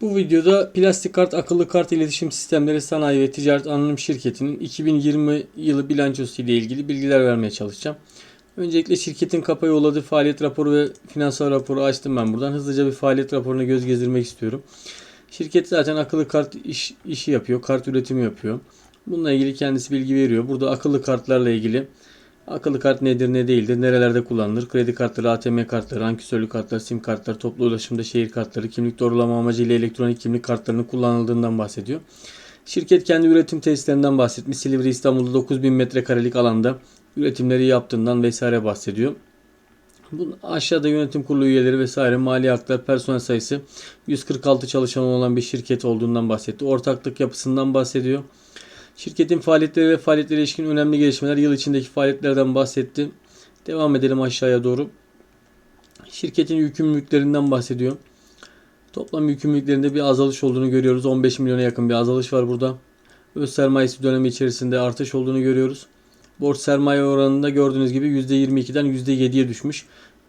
Bu videoda Plastik Kart Akıllı Kart İletişim Sistemleri Sanayi ve Ticaret Anonim Şirketi'nin 2020 yılı bilançosu ile ilgili bilgiler vermeye çalışacağım. Öncelikle şirketin kapa yolladığı faaliyet raporu ve finansal raporu açtım ben buradan. Hızlıca bir faaliyet raporuna göz gezdirmek istiyorum. Şirket zaten akıllı kart iş, işi yapıyor, kart üretimi yapıyor. Bununla ilgili kendisi bilgi veriyor. Burada akıllı kartlarla ilgili akıllı kart nedir ne değildir, nerelerde kullanılır, kredi kartları, ATM kartları, ankesörlü kartlar, sim kartlar, toplu ulaşımda şehir kartları, kimlik doğrulama amacıyla elektronik kimlik kartlarının kullanıldığından bahsediyor. Şirket kendi üretim tesislerinden bahsetmiş. Silivri İstanbul'da 9000 metrekarelik alanda üretimleri yaptığından vesaire bahsediyor. Bu aşağıda yönetim kurulu üyeleri vesaire mali haklar, personel sayısı 146 çalışan olan bir şirket olduğundan bahsetti. Ortaklık yapısından bahsediyor. Şirketin faaliyetleri ve faaliyetlere ilişkin önemli gelişmeler yıl içindeki faaliyetlerden bahsetti. Devam edelim aşağıya doğru. Şirketin yükümlülüklerinden bahsediyor. Toplam yükümlülüklerinde bir azalış olduğunu görüyoruz. 15 milyona yakın bir azalış var burada. Öz sermayesi dönemi içerisinde artış olduğunu görüyoruz. Borç sermaye oranında gördüğünüz gibi %22'den %7'ye düşmüş.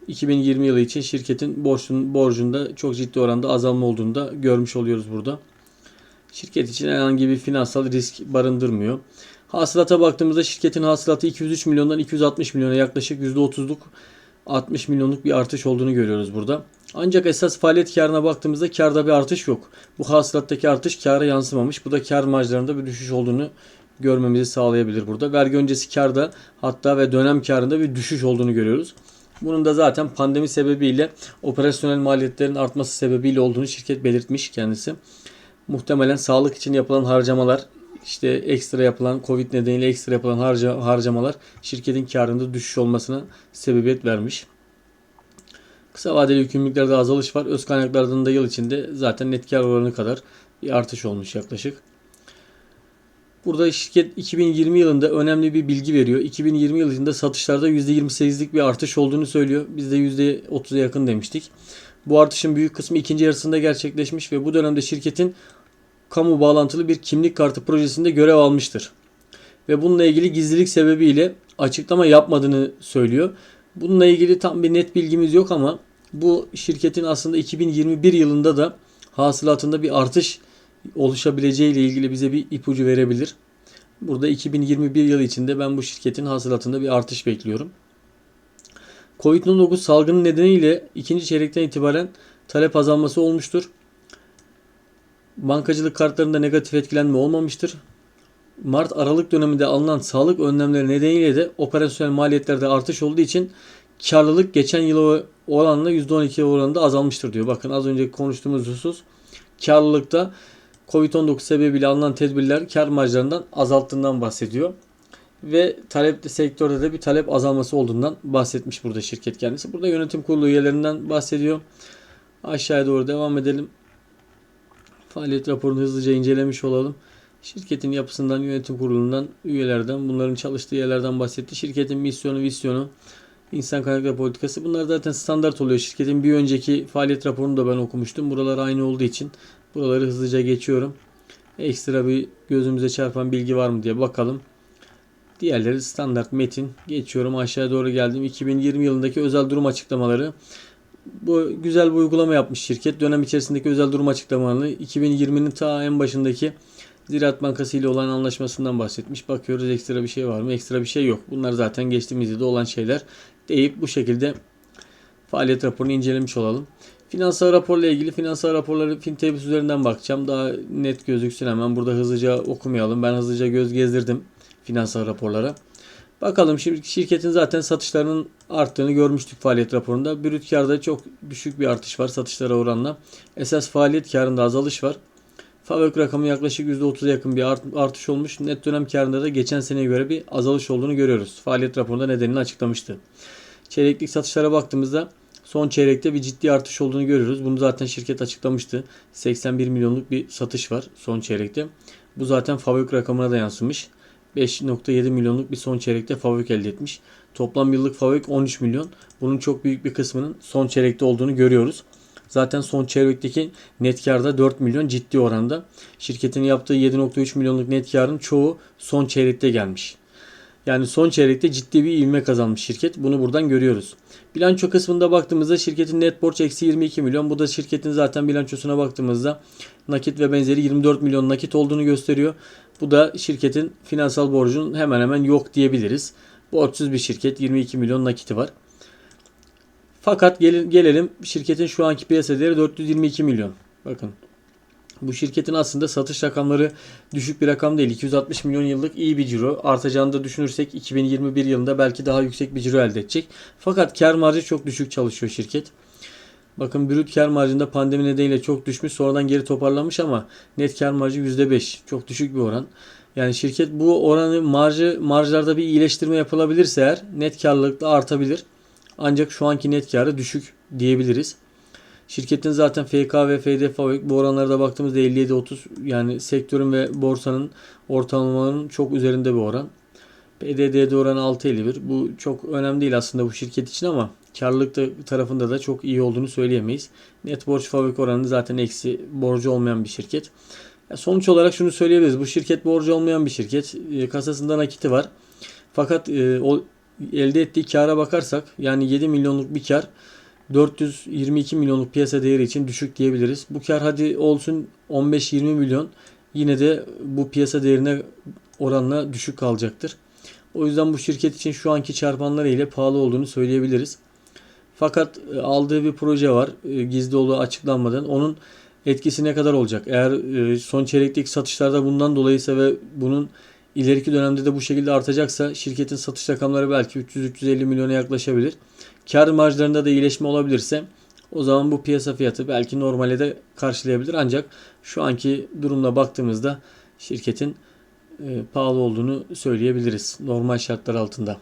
2020 yılı için şirketin borcun, borcunda çok ciddi oranda azalma olduğunu da görmüş oluyoruz burada. Şirket için herhangi bir finansal risk barındırmıyor. Hasılata baktığımızda şirketin hasılatı 203 milyondan 260 milyona yaklaşık %30'luk 60 milyonluk bir artış olduğunu görüyoruz burada. Ancak esas faaliyet karına baktığımızda karda bir artış yok. Bu hasılattaki artış kâra yansımamış. Bu da kar marjlarında bir düşüş olduğunu görmemizi sağlayabilir burada. Vergi öncesi karda hatta ve dönem karında bir düşüş olduğunu görüyoruz. Bunun da zaten pandemi sebebiyle operasyonel maliyetlerin artması sebebiyle olduğunu şirket belirtmiş kendisi. Muhtemelen sağlık için yapılan harcamalar, işte ekstra yapılan Covid nedeniyle ekstra yapılan harca, harcamalar şirketin karında düşüş olmasına sebebiyet vermiş. Kısa vadeli yükümlülüklerde azalış var. Öz kaynaklardan da yıl içinde zaten net kar oranı kadar bir artış olmuş yaklaşık. Burada şirket 2020 yılında önemli bir bilgi veriyor. 2020 yılında satışlarda %28'lik bir artış olduğunu söylüyor. Biz de %30'a yakın demiştik. Bu artışın büyük kısmı ikinci yarısında gerçekleşmiş ve bu dönemde şirketin kamu bağlantılı bir kimlik kartı projesinde görev almıştır. Ve bununla ilgili gizlilik sebebiyle açıklama yapmadığını söylüyor. Bununla ilgili tam bir net bilgimiz yok ama bu şirketin aslında 2021 yılında da hasılatında bir artış oluşabileceği ile ilgili bize bir ipucu verebilir. Burada 2021 yılı içinde ben bu şirketin hasılatında bir artış bekliyorum. Covid-19 salgını nedeniyle ikinci çeyrekten itibaren talep azalması olmuştur. Bankacılık kartlarında negatif etkilenme olmamıştır. Mart-Aralık döneminde alınan sağlık önlemleri nedeniyle de operasyonel maliyetlerde artış olduğu için karlılık geçen yıla oranla %12 oranında azalmıştır diyor. Bakın az önce konuştuğumuz husus karlılıkta Covid-19 sebebiyle alınan tedbirler kar marjlarından azalttığından bahsediyor. Ve talep sektörde de bir talep azalması olduğundan bahsetmiş burada şirket kendisi. Burada yönetim kurulu üyelerinden bahsediyor. Aşağıya doğru devam edelim. Faaliyet raporunu hızlıca incelemiş olalım. Şirketin yapısından, yönetim kurulundan, üyelerden, bunların çalıştığı yerlerden bahsetti. Şirketin misyonu, vizyonu, insan kaynakları politikası bunlar zaten standart oluyor. Şirketin bir önceki faaliyet raporunu da ben okumuştum. Buralar aynı olduğu için buraları hızlıca geçiyorum. Ekstra bir gözümüze çarpan bilgi var mı diye bakalım. Diğerleri standart metin. Geçiyorum aşağıya doğru geldim. 2020 yılındaki özel durum açıklamaları. Bu güzel bir uygulama yapmış şirket. Dönem içerisindeki özel durum açıklamalarını 2020'nin ta en başındaki Ziraat Bankası ile olan anlaşmasından bahsetmiş. Bakıyoruz ekstra bir şey var mı? Ekstra bir şey yok. Bunlar zaten geçtiğimiz yılda olan şeyler deyip bu şekilde faaliyet raporunu incelemiş olalım. Finansal raporla ilgili finansal raporları Fintebis üzerinden bakacağım. Daha net gözüksün hemen. Burada hızlıca okumayalım. Ben hızlıca göz gezdirdim finansal raporlara. Bakalım şimdi şirketin zaten satışlarının arttığını görmüştük faaliyet raporunda. Brüt karda çok düşük bir artış var satışlara oranla. Esas faaliyet karında azalış var. Fabrik rakamı yaklaşık %30'a yakın bir artış olmuş. Net dönem karında da geçen seneye göre bir azalış olduğunu görüyoruz. Faaliyet raporunda nedenini açıklamıştı. Çeyreklik satışlara baktığımızda son çeyrekte bir ciddi artış olduğunu görüyoruz. Bunu zaten şirket açıklamıştı. 81 milyonluk bir satış var son çeyrekte. Bu zaten fabrik rakamına da yansımış. 5.7 milyonluk bir son çeyrekte fabrik elde etmiş. Toplam yıllık fabrik 13 milyon. Bunun çok büyük bir kısmının son çeyrekte olduğunu görüyoruz. Zaten son çeyrekteki net karda 4 milyon ciddi oranda. Şirketin yaptığı 7.3 milyonluk net karın çoğu son çeyrekte gelmiş. Yani son çeyrekte ciddi bir ivme kazanmış şirket. Bunu buradan görüyoruz. Bilanço kısmında baktığımızda şirketin net borç eksi 22 milyon. Bu da şirketin zaten bilançosuna baktığımızda nakit ve benzeri 24 milyon nakit olduğunu gösteriyor. Bu da şirketin finansal borcunun hemen hemen yok diyebiliriz. Borçsuz bir şirket 22 milyon nakiti var. Fakat gel- gelelim şirketin şu anki piyasa değeri 422 milyon. Bakın bu şirketin aslında satış rakamları düşük bir rakam değil. 260 milyon yıllık iyi bir ciro. Artacağını da düşünürsek 2021 yılında belki daha yüksek bir ciro elde edecek. Fakat kar marjı çok düşük çalışıyor şirket. Bakın brüt kar marjında pandemi nedeniyle çok düşmüş. Sonradan geri toparlanmış ama net kar marjı %5. Çok düşük bir oran. Yani şirket bu oranı marjı marjlarda bir iyileştirme yapılabilirse eğer net karlılık da artabilir. Ancak şu anki net karı düşük diyebiliriz. Şirketin zaten FK ve FD fabrik bu oranlara baktığımızda 57-30 yani sektörün ve borsanın ortalamalarının çok üzerinde bir oran. PDD'de oranı 6.51. Bu çok önemli değil aslında bu şirket için ama karlılık da tarafında da çok iyi olduğunu söyleyemeyiz. Net borç fabrik oranı zaten eksi borcu olmayan bir şirket. Sonuç olarak şunu söyleyebiliriz. Bu şirket borcu olmayan bir şirket. E, kasasında nakiti var. Fakat e, elde ettiği kara bakarsak yani 7 milyonluk bir kar 422 milyonluk piyasa değeri için düşük diyebiliriz. Bu kar hadi olsun 15-20 milyon yine de bu piyasa değerine oranla düşük kalacaktır. O yüzden bu şirket için şu anki çarpanları ile pahalı olduğunu söyleyebiliriz. Fakat e, aldığı bir proje var. e, Gizli olduğu açıklanmadan. Onun etkisi ne kadar olacak? Eğer e, son çeyrekteki satışlarda bundan dolayıysa ve bunun ileriki dönemde de bu şekilde artacaksa şirketin satış rakamları belki 300-350 milyona yaklaşabilir. Kar marjlarında da iyileşme olabilirse o zaman bu piyasa fiyatı belki normale de karşılayabilir. Ancak şu anki durumla baktığımızda şirketin e, pahalı olduğunu söyleyebiliriz normal şartlar altında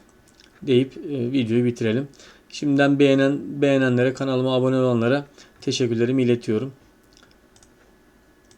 deyip e, videoyu bitirelim. Şimdiden beğenen beğenenlere kanalıma abone olanlara teşekkürlerimi iletiyorum.